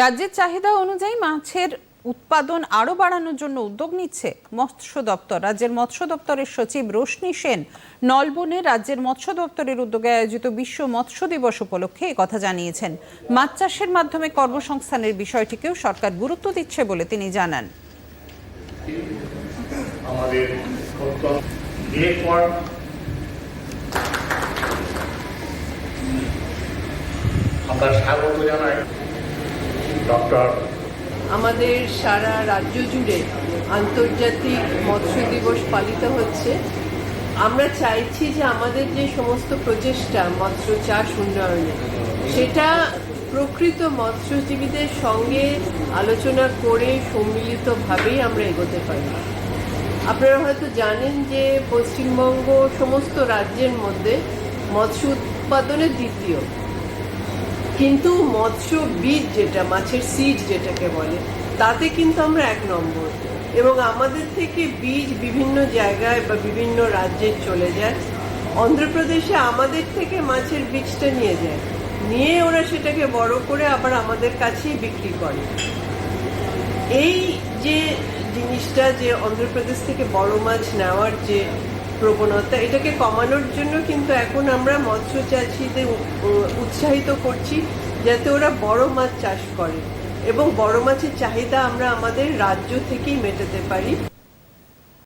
রাজ্যের চাহিদা অনুযায়ী মাছের উৎপাদন আরও বাড়ানোর জন্য উদ্যোগ নিচ্ছে মৎস্য দপ্তর। রাজ্যের মৎস্য দপ্তরের সচিব রোশনি সেন নলবনে রাজ্যের মৎস্য দপ্তরের উদ্যোগে আয়োজিত বিশ্ব মৎস্য দিবস উপলক্ষে কথা জানিয়েছেন। মাছ চাষের মাধ্যমে কর্মসংস্থানের বিষয়টিকেও সরকার গুরুত্ব দিচ্ছে বলে তিনি জানান। আমাদের আমরা স্বাগত জানাই। ডক্টর। আমাদের সারা রাজ্য জুড়ে আন্তর্জাতিক মৎস্য দিবস পালিত হচ্ছে। আমরা চাইছি যে আমাদের যে সমস্ত প্রচেষ্টা মৎস্য চাষ উন্নয়নে, সেটা প্রকৃত মৎস্যজীবীদের সঙ্গে আলোচনা করে সম্মিলিতভাবেই আমরা এগোতে পারি। আপনারা হয়তো জানেন যে পশ্চিমবঙ্গ সমস্ত রাজ্যের মধ্যে মৎস্য উৎপাদনে দ্বিতীয় কিন্তু মৎস্য বীজ যেটা, মাছের সিড যেটাকে বলে, তাতে কিন্তু আমরা এক নম্বর। এবং আমাদের থেকে বীজ বিভিন্ন জায়গায় বা বিভিন্ন রাজ্যে চলে যায়। অন্ধ্রপ্রদেশে আমাদের থেকে মাছের বীজটা নিয়ে যায়। নিয়ে ওরা সেটাকে বড় করে আবার আমাদের কাছেই বিক্রি করে। এই যে জিনিসটা যে অন্ধ্রপ্রদেশ থেকে বড় মাছ নেওয়ার যে প্রবণতা। এটাকে কমানোর জন্য কিন্তু এখন আমরা মৎস্য চাষিদের উৎসাহিত করছি যাতে ওরা বড় মাছ চাষ করে। এবং বড় মাছের চাহিদা আমরা আমাদের রাজ্য থেকেই মেটাতে পারি।